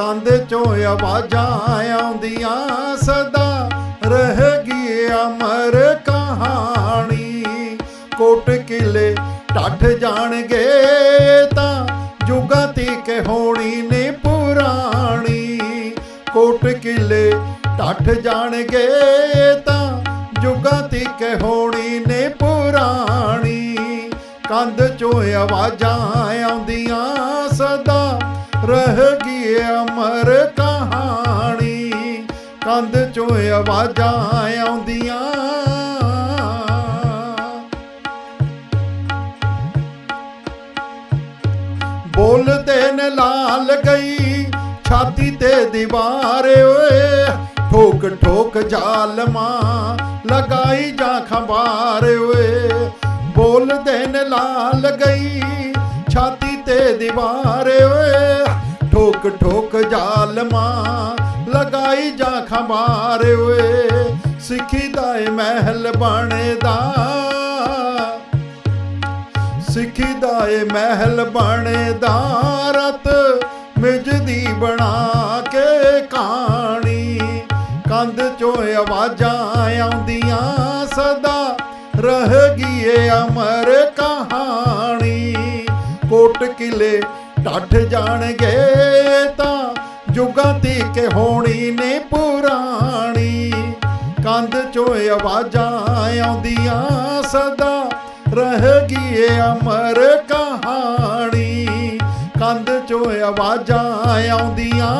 ਕੰਧ ਚੋਂ ਆਵਾਜ਼ਾਂ ਆਉਂਦੀਆਂ ਸਦਾ ਰਹੇਗੀ ਅਮਰ ਕਹਾਣੀ। ਕੋਟ ਕਿਲੇ ਟੱਠ ਜਾਣਗੇ ਤਾਂ ਜੁਗਾਂ ਤੀਕ ਹੋਣੀ ਨੇ ਪੁਰਾਣੀ। ਕੋਟ ਕਿਲੇ ਢੱਠ ਜਾਣਗੇ ਤਾਂ ਜੁਗਾਂ ਤੀਕ ਹੋਣੀ ਨੇ ਪੁਰਾਣੀ। ਕੰਧ ਚੋਂ ਆਵਾਜ਼ਾਂ ਆਉਂਦੀਆਂ ਸਦਾ ਰਹੇਗੀ ਅਮਰ ਕਹਾਣੀ। ਕੰਧ ਚੋਂ ਆਵਾਜ਼ਾਂ ਆਉਂਦੀਆਂ। ਬੋਲਦੇ ਨੇ ਲਾਲ ਗਈ ਛਾਤੀ ਤੇ ਦੀਵਾਰ ਓਏ। ਠੋਕ ਠੋਕ ਜ਼ਾਲਮਾਂ ਲਗਾਈ ਜਾਂ ਖੰਬਾਰ ਓਏ। ਬੋਲਦੇ ਨੇ ਲਾਲ ਗਈ ਛਾਤੀ ਤੇ ਦੀਵਾਰ ਓਏ। ਠੋਕ ਠੋਕ ਜ਼ਾਲਮਾਂ ਲਗਾਈ ਜਾ ਖੰਬਾਰ ਓਏ, ਸਿੱਖੀ ਦਾ ਏ ਮਹਿਲ ਬਣਦਾ। ਸਿੱਖੀ ਦਾ ਏ ਮਹਿਲ ਬਣਦਾ, ਰਤ ਮਿਜਦੀ ਬਣਾ ਕੇ ਕਹਾਣੀ ਕੰਧ ਚੋਂ ਆਵਾਜ਼ਾਂ ਆਉਂਦੀਆਂ, ਸਦਾ ਰਹੇਗੀ ਏ ਅਮਰ ਕਹਾਣੀ। ਕੋਟ ਕਿਲੇ ਡੱਠ ਜਾਣਗੇ ਤਾਂ ਜੁਗਾਂ ਤੀਕ ਹੋਣੀ ਨੇ ਪੁਰਾਣੀ। ਕੰਧ ਚੋਂ ਆਵਾਜ਼ਾਂ ਆਉਂਦੀਆਂ, ਸਦਾ ਰਹੇਗੀ ਏ ਅਮਰ ਕਹਾਣੀ। ਕੰਧ ਚੋਂ ਆਵਾਜ਼ਾਂ ਆਉਂਦੀਆਂ